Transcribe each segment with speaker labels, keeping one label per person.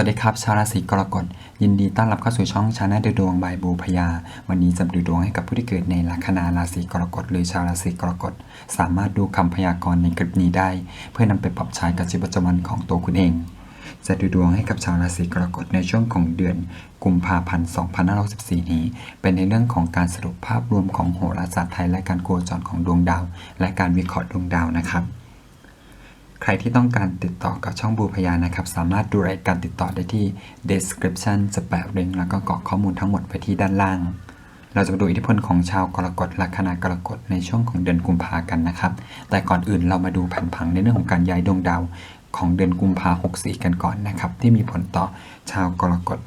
Speaker 1: วัสดีครับ ชาวราศีกรกฎยินดีต้อนรับเข้าสู่ช่องชาแนลดูดวงบายบูพยา วันนี้จะดูดวงให้กับผู้ที่เกิดในลัคนาราศีกรกฎหรือชาวราศีกรกฎสามารถดูคำพยากรณ์ในคลิปนี้ได้ เพื่อนำไปปรับใช้กับชีวิตประจำวันของตัวคุณเอง จะดูดวงให้กับชาวราศีกรกฎในช่วงของเดือนกุมภาพันธ์2564นี้ เป็นในเรื่องของการสรุปภาพรวมของโหราศาสตร์ไทยและการโคจรของดวงดาว และการวิเคราะห์ดวงดาวนะครับ ใครที่ต้องการติดต่อกับช่องบูพยานะครับ สามารถดูรายการติดต่อได้ที่ description จะแปะลิงก์แล้วก็กรอกข้อมูลทั้งหมดไว้ที่ด้านล่าง เราจะมาดูอิทธิพลของชาวกรกฎลัคนากรกฎในช่วงของเดือนกุมภากันนะครับ แต่ก่อนอื่นเรามาดูแผนผังในเรื่องของการย้ายดวงดาวของเดือนกุมภาหกสี่กันก่อนนะครับ ที่มีผลต่อชาวกรกฎ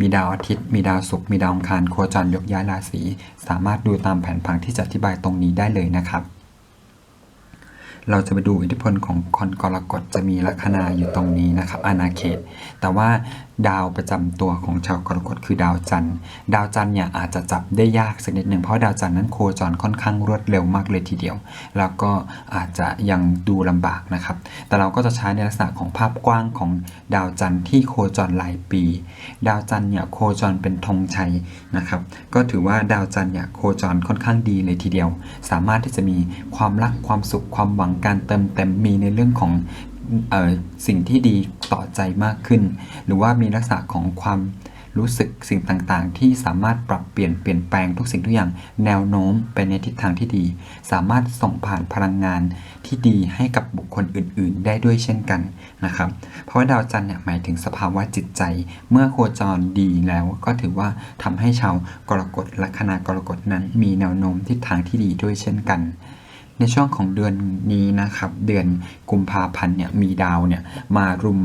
Speaker 1: มีดาวอาทิตย์ มีดาวศุกร์มีดาวอังคารโคจรยกย้ายราศีสามารถดูตามแผนผังที่จะอธิบายตรงนี้ได้เลยนะครับ เราจะไปดูอิทธิพลของคนกรกฎจะมีลัคนาอยู่ตรงนี้นะครับอาณาเขต แต่ว่า ดาวประจำตัวของชาวกรกฎคือดาวจันทร์ ดาวจันทร์เนี่ยอาจจะจับได้ยากสักนิดหนึ่งเพราะดาวจันทร์นั้นโคจรค่อนข้างรวดเร็วมากเลยทีเดียว แล้วก็อาจจะยังดูลำบากนะครับ แต่เราก็จะใช้ในลักษณะของภาพกว้างของดาวจันทร์ที่โคจรหลายปี ดาวจันทร์เนี่ยโคจรเป็นธงชัยนะครับ ก็ถือว่าดาวจันทร์เนี่ยโคจรค่อนข้างดีเลยทีเดียว สามารถที่จะมีความรักความสุขความหวังการเติมเต็มมีในเรื่องของ สิ่งที่ดีต่อใจมากขึ้น หรือว่ามีลักษณะของความรู้สึกสิ่งต่างๆ ที่สามารถปรับเปลี่ยนเปลี่ยนแปลงทุกสิ่งทุกอย่างแนวโน้มไปในทิศทางที่ดี สามารถส่งผ่านพลังงานที่ดีให้กับบุคคลอื่น ๆ ได้ด้วยเช่นกันนะครับ เพราะว่าดาวจันทร์เนี่ยหมายถึงสภาวะจิตใจ เมื่อโคจรดีแล้วก็ถือว่าทำให้ชาวกรกฎลัคนากรกฎนั้น มีแนวโน้มทิศทางที่ดีด้วยเช่นกัน ในช่วงของเดือนนี้นะครับ เดือนกุมภาพันธ์เนี่ยมีดาวเนี่ยมารุม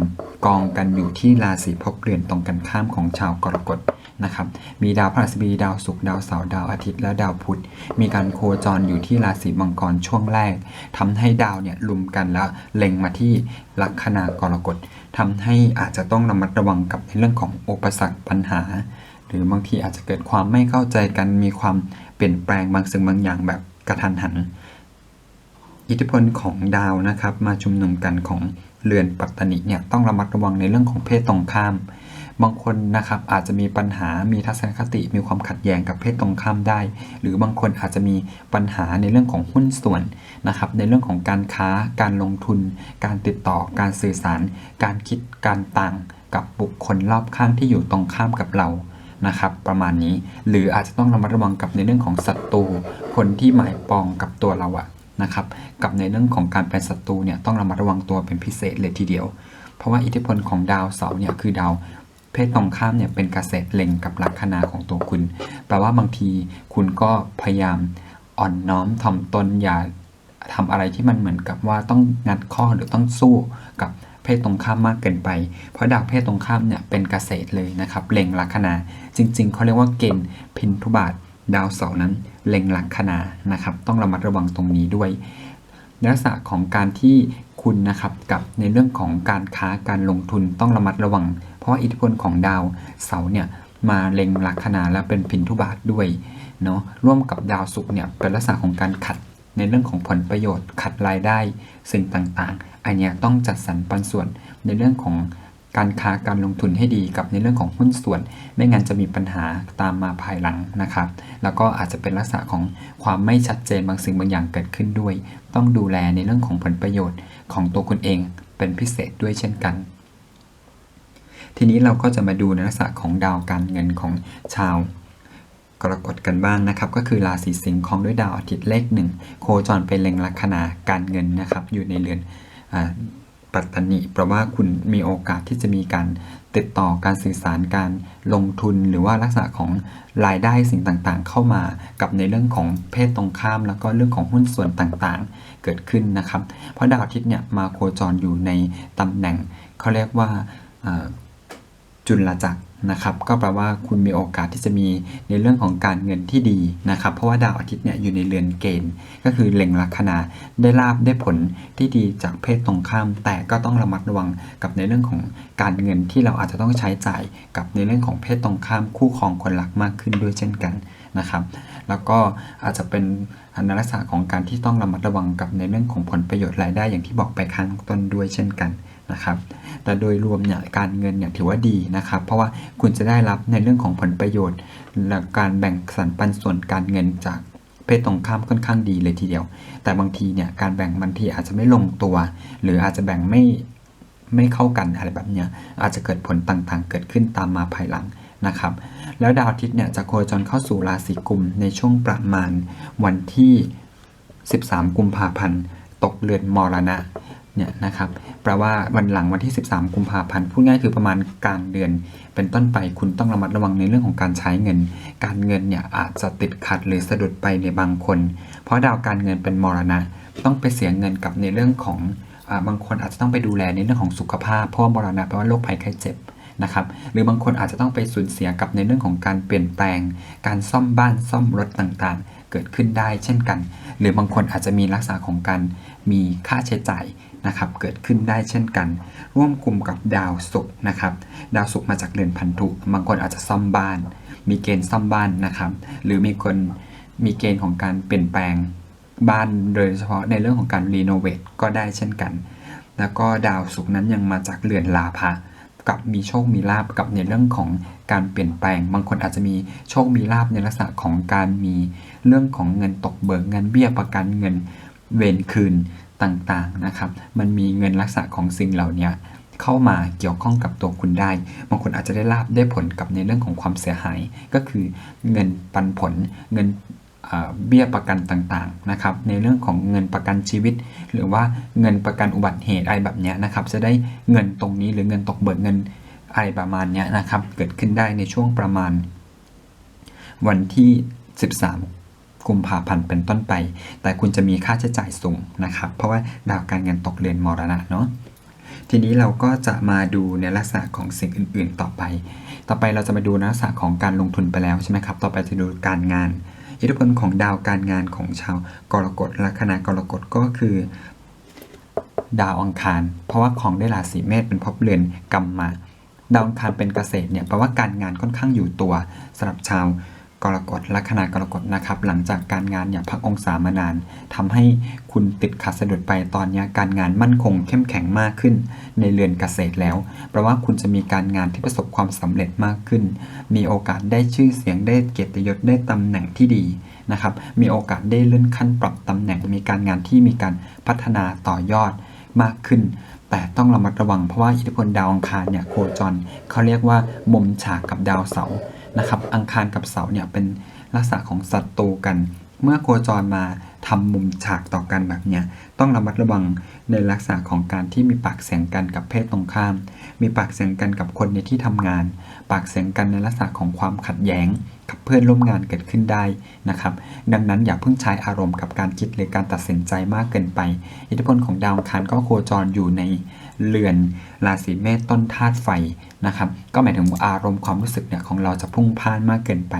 Speaker 1: กองกันอยู่ที่ราศีภพเรือนตรงกันข้ามของชาวกรกฎนะครับ มีดาวพฤหัสบดีดาวศุกร์ดาวเสาร์ดาวอาทิตย์และดาวพุธ มีการโคจรอยู่ที่ราศีมังกรช่วงแรกทำให้ดาวเนี่ยรุมกันแล้วเล็งมาที่ลัคนากรกฎทำให้อาจจะต้องระมัดระวังกับในเรื่องของอุปสรรคปัญหา หรือบางทีอาจจะเกิดความไม่เข้าใจกันมีความเปลี่ยนแปลงบางสิ่งบางอย่างแบบกระทันหัน อิทธิพลของดาวนะครับ มาชุมนุมกันของเรือนปัตตนิเนี่ยต้องระมัดระวังในเรื่องของเพศตรงข้าม บางคนนะครับอาจจะมีปัญหามีทัศนคติมีความขัดแย้งกับเพศตรงข้ามได้ หรือบางคนอาจจะมีปัญหาในเรื่องของหุ้นส่วนนะครับในเรื่องของการค้าการลงทุน การติดต่อการสื่อสาร การคิดการต่างกับบุคคลรอบข้างที่อยู่ตรงข้ามกับเรานะครับประมาณนี้หรืออาจจะต้องระมัดระวังกับในเรื่องของศัตรูคนที่หมายปองกับตัวเราอะ นะครับกับในเรื่องของการเป็นศัตรูเนี่ยต้องระมัดระวังตัวเป็นพิเศษเลยทีเดียว เพราะว่าอิทธิพลของดาวเสาร์เนี่ยคือดาวเพศตรงข้ามเนี่ยเป็นเกษตรเล็งกับลัคนาของตัวคุณ แปลว่าบางทีคุณก็พยายามอ่อนน้อมถ่อมตนอย่าทำอะไรที่มันเหมือนกับว่าต้องงัดข้อหรือต้องสู้กับเพศตรงข้ามมากเกินไป เพราะดาวเพศตรงข้ามเนี่ยเป็นเกษตรเลยนะครับเล็งลัคนา จริง ๆเขาเรียกว่าเกณฑ์พินทุบาทดาวเสาร์นั้น เล็งหลัคนานะครับ ต้องระมัดระวังตรงนี้ด้วยลักษณะของการที่คุณนะครับกับในเรื่องของการค้าการลงทุนต้องระมัดระวัง เพราะว่าอิทธิพลของดาวเสาร์เนี่ยมาเล็งลักคนาและเป็นพินทุบาทด้วยเนาะร่วมกับดาวศุกร์เนี่ยเป็นลักษณะของการขัดในเรื่องของผลประโยชน์ ขัดรายได้สิ่งต่างๆ อันเนี้ยต้องจัดสรรปันส่วนในเรื่องของ การค้าการลงทุนให้ดีกับในเรื่องของหุ้นส่วน ไม่งั้นจะมีปัญหาตามมาภายหลังนะครับ แล้วก็อาจจะเป็นลักษณะของความไม่ชัดเจนบางสิ่งบางอย่างเกิดขึ้นด้วย ต้องดูแลในเรื่องของผลประโยชน์ของตัวคุณเองเป็นพิเศษด้วยเช่นกัน ทีนี้เราก็จะมาดูในลักษณะของดาวการเงินของชาวกรกฎกันบ้างนะครับก็คือราศีสิงห์ของด้วยดาวอาทิตย์เลขหนึ่งโคจรเป็นเล็งลัคนาการเงินนะครับอยู่ในเรือนอา ปัตตนิเพราะว่าคุณมีโอกาสที่จะมีการติดต่อการสื่อสารการลงทุนหรือว่าลักษณะของรายได้สิ่งต่างๆ เข้ามากับในเรื่องของเพศตรงข้าม แล้วก็เรื่องของหุ้นส่วนต่างๆ เกิดขึ้นนะครับ เพราะดาวอาทิตย์เนี่ยมาโคจรอยู่ในตำแหน่งเขาเรียกว่า จุลจักรนะครับ ก็แปลว่าคุณมีโอกาสที่จะมีในเรื่องของการเงินที่ดีนะครับ เพราะว่าดาวอาทิตย์เนี่ยอยู่ในเรือนเกณฑ์ ก็คือเล็งลัคนาได้ลาบได้ผลที่ดีจากเพศตรงข้าม แต่ก็ต้องระมัดระวังกับในเรื่องของการเงินที่เราอาจจะต้องใช้จ่ายกับในเรื่องของเพศตรงข้าม คู่ครองคนรักมากขึ้นด้วยเช่นกันนะครับ แล้วก็อาจจะเป็นอันลักษณะของการที่ต้องระมัดระวังกับในเรื่องของผลประโยชน์รายได้อย่างที่บอกไปข้างต้นด้วยเช่นกัน นะครับ แต่โดยรวมเนี่ยการเงินเนี่ยถือว่าดีนะครับ เพราะว่าคุณจะได้รับในเรื่องของผลประโยชน์ และการแบ่งสรรปันส่วนการเงินจากเพศตรงข้ามค่อนข้างดีเลยทีเดียว แต่บางทีเนี่ยการแบ่งบางทีอาจจะไม่ลงตัว หรืออาจจะแบ่งไม่ไม่เข้ากันอะไรแบบเนี้ยอาจจะเกิดผลต่างๆ เกิดขึ้นตามมาภายหลังนะครับ แล้วดาวอาทิตย์เนี่ยจะโคจรเข้าสู่ราศีกุมในช่วงประมาณวันที่ 13 กุมภาพันธ์ ตกเรือนมรณะ เนี่ยนะครับแปลว่าวันหลังวันที่ 13 กุมภาพันธ์พูดง่ายคือประมาณกลางเดือน เป็นต้นไปคุณต้องระมัดระวังในเรื่องของการใช้เงิน การเงินเนี่ยอาจจะติดขัดหรือสะดุดไปในบางคน เพราะดาวการเงินเป็นมรณะ ต้องไปเสียเงินกับในเรื่องของอบางคนอาจจะต้องไปดูแลในเรื่องของสุขภาพเพราะว่ามรณะแปลว่าโรคภัยไข้เจ็บนะครับหรือบางคนอาจจะต้องไปสูญเสียกับในเรื่องของการเปลี่ยนแปลง การซ่อมบ้านซ่อมรถต่างๆ เกิดขึ้นได้เช่นกัน หรือบางคนอาจจะมีลักษณะของการมีค่าใช้จ่ายนะครับเกิดขึ้นได้เช่นกัน ร่วมกลุ่มกับดาวศุกร์นะครับ ดาวศุกร์มาจากเรือนพันธุบางคนอาจจะซ่อมบ้าน มีเกณฑ์ซ่อมบ้านนะครับ หรือมีคนมีเกณฑ์ของการเปลี่ยนแปลงบ้านโดยเฉพาะในเรื่องของการรีโนเวทก็ได้เช่นกัน แล้วก็ดาวศุกร์นั้นยังมาจากเรือนลาภะกับมีโชคมีลาบกับในเรื่องของ การเปลี่ยนแปลง บางคนอาจจะมีโชคมีลาบในลักษณะของการมีเรื่องของเงินตกเบิกเงินเบี้ยประกันเงินเวรคืนต่างๆนะครับ มันมีเงินลักษณะของสิ่งเหล่านี้เข้ามาเกี่ยวข้องกับตัวคุณได้ บางคนอาจจะได้ลาบได้ผลกับในเรื่องของความเสียหาย ก็คือเงินปันผลเงินเบี้ยประกันต่างๆนะครับในเรื่องของเงินประกันชีวิต หรือว่าเงินประกันอุบัติเหตุอะไรแบบนี้นะครับจะได้เงินตรงนี้หรือเงินตกเบิกเงิน อะไรประมาณนี้นะครับ เกิดขึ้นได้ในช่วงประมาณ วันที่ 13 กุมภาพันธ์เป็นต้นไป แต่คุณจะมีค่าใช้จ่ายสูงนะครับ เพราะว่าดาวการเงินตกเรือนมรณะเนาะทีนี้เราก็จะมาดูในลักษณะของสิ่งอื่น ๆ ต่อไป ต่อไปเราจะมาดูลักษณะของการลงทุนไปแล้วใช่ไหมครับ ต่อไปจะดูการงาน อิทธิพลของดาวการงานของชาวกรกฎลัคนากรกฎก็คือ ดาวอังคาร เพราะว่าของได้ราศีเมษเป็นภพเรือนกรรมมา ดาวอังคารเป็นเกษตรเนี่ยแปลว่าการงานค่อนข้างอยู่ตัวสำหรับชาวกรกฎลัคนากรกฎนะครับ หลังจากการงานอย่าพักองศามานานทำให้คุณติดขัดสะดุดไปตอนนี้การงานมั่นคงเข้มแข็งมากขึ้น ในเรือนเกษตรแล้วแปลว่าคุณจะมีการงานที่ประสบความสำเร็จมากขึ้น มีโอกาสได้ชื่อเสียงได้เกียรติยศได้ตำแหน่งที่ดีนะครับ มีโอกาสได้เลื่อนขั้นปรับตำแหน่งมีการงานที่มีการพัฒนาต่อยอดมากขึ้น แต่ต้องระมัดระวังเพราะว่าอิทธิพลดาวอังคารเนี่ยโคจรเขาเรียกว่ามุมฉากกับดาวเสาร์นะครับอังคารกับเสาร์เนี่ยเป็นลักษณะของศัตรูกัน เมื่อโคจรมาทำมุมฉากต่อกันแบบเนี้ยต้องระมัดระวังในลักษณะของการที่มีปากเสียงกันกับเพศตรงข้าม มีปากเสียงกันกับคนในที่ทำงาน ปากเสียงกันในลักษณะของความขัดแย้ง กับเพื่อนร่วมงานเกิดขึ้นได้นะครับ ดังนั้นอย่าเพิ่งใช้อารมณ์กับการคิดหรือการตัดสินใจมากเกินไป อิทธิพลของดาวคารก็โคจรอยู่ในเรือนราศีเมษต้นธาตุไฟนะครับ ก็หมายถึงอารมณ์ความรู้สึกเนี่ยของเราจะพุ่งพ่านมากเกินไป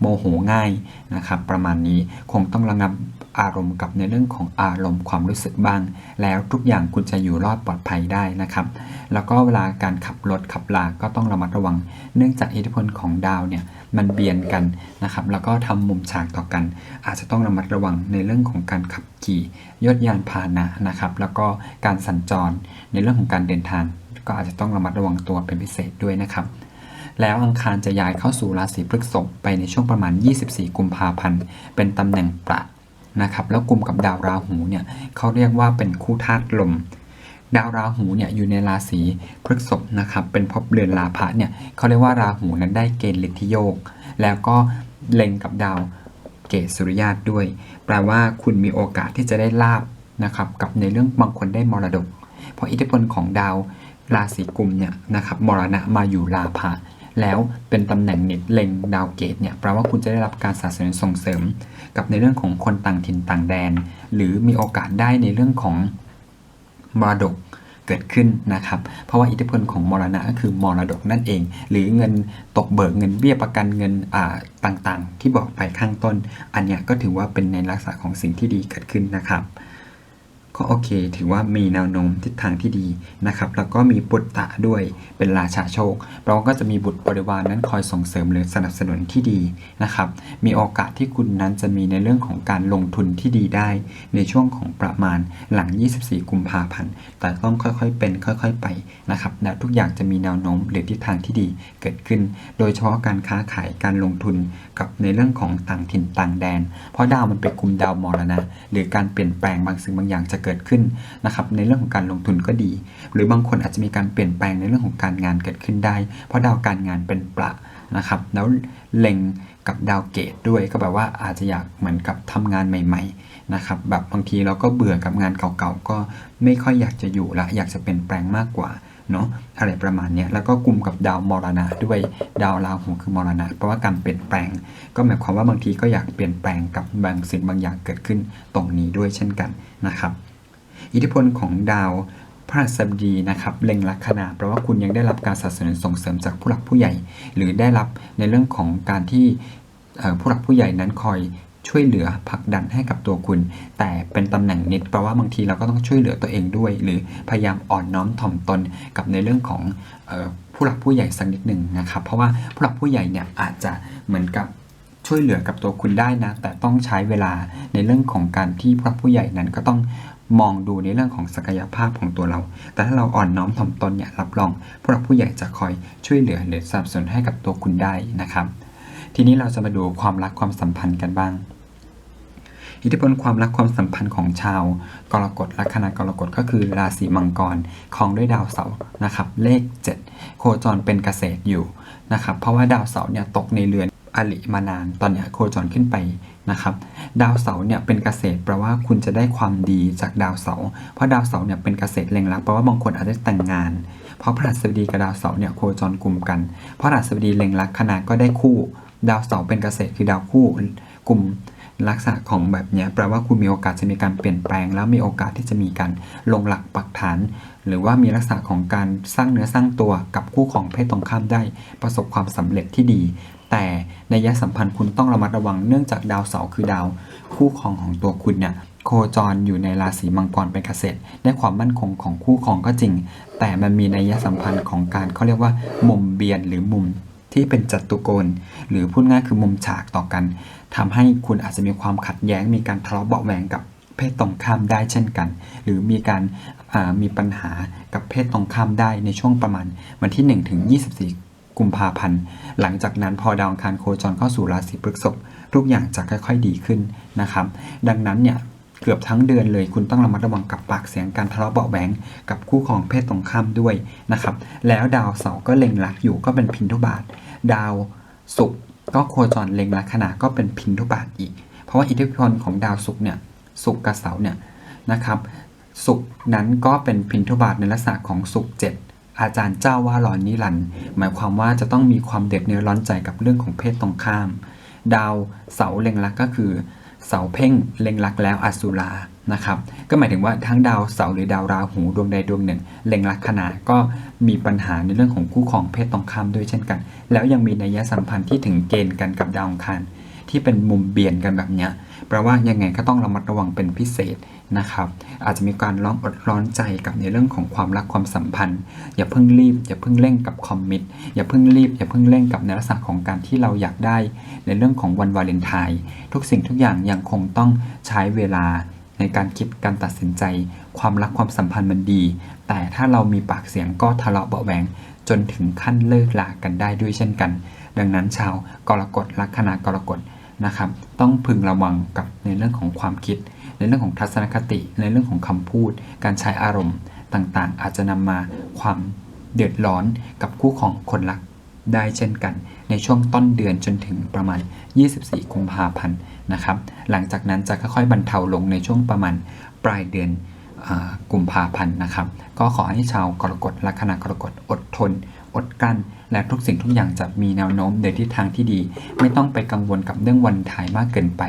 Speaker 1: โมโหง่ายนะครับประมาณนี้คงต้องระงับอารมณ์กับในเรื่องของอารมณ์ความรู้สึกบ้าง แล้วทุกอย่างคุณจะอยู่รอดปลอดภัยได้นะครับ แล้วก็เวลาการขับรถขับลาก็ต้องระมัดระวัง เนื่องจากอิทธิพลของดาวเนี่ยมันเบียนกันนะครับ แล้วก็ทำมุมฉากต่อกัน อาจจะต้องระมัดระวังในเรื่องของการขับขี่ยศยานพาหนะนะครับ แล้วก็การสัญจรในเรื่องของการเดินทาง ก็อาจจะต้องระมัดระวังตัวเป็นพิเศษด้วยนะครับ แล้วอังคารจะย้ายเข้าสู่ราศีพฤษภไปในช่วงประมาณ 24 กุมภาพันธ์ เป็นตำแหน่งประนะครับแล้วกลุ่มกับดาวราหูเนี่ยเขาเรียกว่าเป็นคู่ธาตุลม ดาวราหูเนี่ยอยู่ในราศีพฤษภนะครับเป็นภพเรือนลาภะเนี่ยเขาเรียกว่าราหูนั้นได้เกณฑ์ฤทธิโยก แล้วก็เล็งกับดาวเกศสุริยาตด้วย แปลว่าคุณมีโอกาสที่จะได้ลาบนะครับกับในเรื่องบางคนได้มรดก เพราะอิทธิพลของดาวราศีกุมเนี่ยนะครับมรณะมาอยู่ลาภะ แล้วเป็นตำแหน่งเน็ตเลงดาวเกตเนี่ยแปลว่าคุณจะได้รับการสนับสนุนส่งเสริม กับในเรื่องของคนต่างถิ่นต่างแดน หรือมีโอกาสได้ในเรื่องของมรดกเกิดขึ้นนะครับ เพราะว่าอิทธิพลของมรณะก็คือมรดกนั่นเอง หรือเงินตกเบิกเงินเบี้ยประกันเงินต่างๆ ที่บอกไปข้างต้น อันเนี้ยก็ถือว่าเป็นในลักษณะของสิ่งที่ดีเกิดขึ้นนะครับ ก็โอเค ถือว่ามีแนวโน้มทิศทางที่ดีนะครับ แล้วก็มีปุตตะด้วยเป็นราชาโชคเราก็จะมีบุตรบริวารนนั้นคอยส่งเสริมหรือสนับสนุนที่ดีนะครับ มีโอกาสที่คุณนั้นจะมีในเรื่องของการลงทุนที่ดีได้ ในช่วงของประมาณหลัง 24 กุมภาพันธ์ แต่ต้องค่อยๆเป็นค่อยๆไปนะครับ แล้วทุกอย่างจะมีแนวโน้มหรือทิศทางที่ดีเกิดขึ้น โดยเฉพาะการค้าขายการลงทุนกับในเรื่องของต่างถิ่นต่างแดน เพราะดาวมันไปกุมดาวมรณะหรือการเปลี่ยนแปลงบางสิ่งบางอย่างจะเกิดขึ้นนะครับในเรื่องของการลงทุนก็ดี หรือบางคนอาจจะมีการเปลี่ยนแปลงในเรื่องของการงานเกิดขึ้นได้ เพราะดาวการงานเป็นประนะครับแล้วเล็งกับดาวเกตด้วยก็แบบว่าอาจจะอยากเหมือนกับทำงานใหม่ ๆนะครับแบบบางทีเราก็เบื่อกับงานเก่าๆก็ไม่ค่อยอยากจะอยู่ละอยากจะเปลี่ยนแปลงมากกว่าเนาะอะไรประมาณนี้แล้วก็กลุ่มกับดาวมรณะด้วยดาวราหูคือมรณะ เพราะว่าการเปลี่ยนแปลง ก็หมายความว่าบางทีก็อยากเปลี่ยนแปลงกับบางสิ่งบางอย่างเกิดขึ้นตรงนี้ด้วยเช่นกันนะครับ อิทธิพลของดาวพระหัสบดีนะครับเล็งลัคนาแปลว่าคุณยังได้รับการสนับสนุนส่งเสริมจากผู้หลักผู้ใหญ่ หรือได้รับในเรื่องของการที่ผู้หลักผู้ใหญ่นั้นคอยช่วยเหลือผลักดันให้กับตัวคุณ แต่เป็นตำแหน่งนิดแปลว่าบางทีเราก็ต้องช่วยเหลือตัวเองด้วย หรือพยายามอ่อนน้อมถ่อมตนกับในเรื่องของออผู้หลักผู้ใหญ่สักนิดหนึ่งนะครับ เพราะว่าผู้หลักผู้ใหญ่เนี่ยอาจจะเหมือนกับช่วยเหลือกับตัวคุณได้นะ แต่ต้องใช้เวลาในเรื่องของการที่พระผู้ใหญ่นั้นก็ต้อง มองดูในเรื่องของศักยภาพของตัวเรา แต่ถ้าเราอ่อนน้อมถ่อมตนเนี่ยรับรองผู้หลักผู้ใหญ่จะคอยช่วยเหลือหรือสนับสนุนให้กับตัวคุณได้นะครับ ทีนี้เราจะมาดูความรักความสัมพันธ์กันบ้าง อิทธิพลความรักความสัมพันธ์ของชาว กรกฎลัคนากรกฎก็คือราศีมังกรครองด้วยดาวเสาร์นะครับ เลข 7 โคจรเป็นเกษตรอยู่นะครับ เพราะว่าดาวเสาร์เนี่ยตกในเรือน อลิมานาน ตอนนี้โคจรขึ้นไปนะครับ ดาวเสาร์เนี่ยเป็นเกษตรแปลว่าคุณจะได้ความดีจากดาวเสาร์เพราะดาวเสาร์เนี่ยเป็นเกษตรเล็งลักแปลว่าบางคนอาจจะแต่งงาน เพราะพระหัสบดีกับดาวเสาร์เนี่ยโคจรกลุ่มกัน เพราะพระหัสบดีเล็งลักขณะก็ได้คู่ ดาวเสาร์เป็นเกษตรคือดาวคู่กลุ่มลักษณะของแบบนี้แปลว่าคุณมีโอกาสจะมีการเปลี่ยนแปลง แล้วมีโอกาสที่จะมีการลงหลักปักฐาน หรือว่ามีลักษณะของการสร้างเนื้อสร้างตัวกับคู่ของเพศตรงข้ามได้ ประสบความสำเร็จที่ดี แต่ในยะสัมพันธ์คุณต้องระมัดระวังเนื่องจากดาวเสาร์คือดาว คู่ครองของตัวคุณเนี่ยโคจรอยู่ในราศีมังกรเป็นเกษตรได้ความมั่นคงของคู่ครองก็จริง แต่มันมีในยะสัมพันธ์ของการเขาเรียกว่า มุมเบียนหรือมุมที่เป็นจัตุโกณหรือพูดง่ายคือมุมฉากต่อกันทำให้คุณอาจจะมีความขัดแย้ง มีการทะเลาะเบาะแวงกับเพศตรงข้ามได้เช่นกัน หรือมีการามีปัญหากับเพศตรงข้ามได้ในช่วงประมาณวันที่ 1 ถึง 24 กุมภาพันธ์ หลังจากนั้นพอดาวอังคารโคจรเข้าสู่ราศีพฤษภทุกอย่างจะค่อย ๆ ดีขึ้นนะครับ ดังนั้นเนี่ยเกือบทั้งเดือนเลยคุณต้องระมัดระวังกับปากเสียงการทะเลาะเบาแหวงกับคู่ของเพศตรงข้ามด้วยนะครับ แล้วดาวเสาร์ก็เล็งลักอยู่ก็เป็นพินทุบาท ดาวศุกร์ก็โคจรเล็งลัคนาก็เป็นพินทุบาทอีก เพราะว่าอิทธิพลของดาวศุกร์เนี่ยศุกร์กับเสาร์เนี่ยนะครับศุกร์นั้นก็เป็นพินทุบาทในลักษณะของศุกร์เจ็ด อาจารย์เจ้าว่าร้อนนิรันด์หมายความว่าจะต้องมีความเด็ดเนื้อร้อนใจกับเรื่องของเพศตรงข้าม ดาวเสาเล็งลักก็คือ เสาเพ่งเล็งลักแล้วอสุรานะครับก็หมายถึงว่าทั้งดาวเสาหรือดาวราหูดวงใดดวงหนึ่ง เล็งลักขณะก็มีปัญหาในเรื่องของคู่ครองเพศตรงข้ามด้วยเช่นกัน แล้วยังมีนัยสัมพันธ์ที่ถึงเกณฑ์กันกับดาวองคาร ที่เป็นมุมเบียนกันแบบเนี้ยแปลว่ายังไงก็ต้องระมัดระวังเป็นพิเศษนะครับ อาจจะมีการร้อนอดร้อนใจกับในเรื่องของความรักความสัมพันธ์ อย่าเพิ่งรีบ อย่าเพิ่งเร่งกับคอมมิตอย่าเพิ่งรีบ อย่าเพิ่งเร่งกับในลักษณะของการที่เราอยากได้ ในเรื่องของวันวาเลนไทน์ทุกสิ่งทุกอย่างยังคงต้องใช้เวลาในการคิดการตัดสินใจ ความรักความสัมพันธ์มันดี แต่ถ้าเรามีปากเสียงก็ทะเลาะเบาะแวงจนถึงขั้นเลิกลากันได้ด้วยเช่นกัน ดังนั้นชาวกรกฎลัคนากรกฎ นะครับ ต้องพึงระวังกับในเรื่องของความคิด ในเรื่องของทัศนคติ ในเรื่องของคำพูด การใช้อารมณ์ต่างๆ อาจจะนำมาความเดือดร้อนกับคู่ของคนรักได้เช่นกัน ในช่วงต้นเดือนจนถึงประมาณ 24 กุมภาพันธ์นะครับ หลังจากนั้นจะค่อยๆบรรเทาลงในช่วงประมาณปลายเดือนกุมภาพันธ์นะครับ ก็ขอให้ชาวกรกฎลัคนากรกฎอดทน ดกั้น และทุกสิ่งทุกอย่างจะมีแนวโน้มในทิศทางที่ดี ไม่ต้องไปกังวลกับเรื่องวันถ่ายมากเกินไป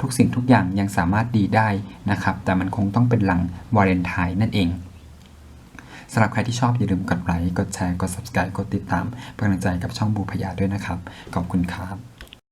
Speaker 1: ทุกสิ่งทุกอย่างยังสามารถดีได้นะครับ แต่มันคงต้องเป็นหลังวาเลนไทน์นั่นเองสำหรับใครที่ชอบอย่าลืมกดไลค์ กดแชร์ กด subscribe กดติดตามเป็นกำลังใจกับช่องบูพยาด้วยนะครับ ขอบคุณครับ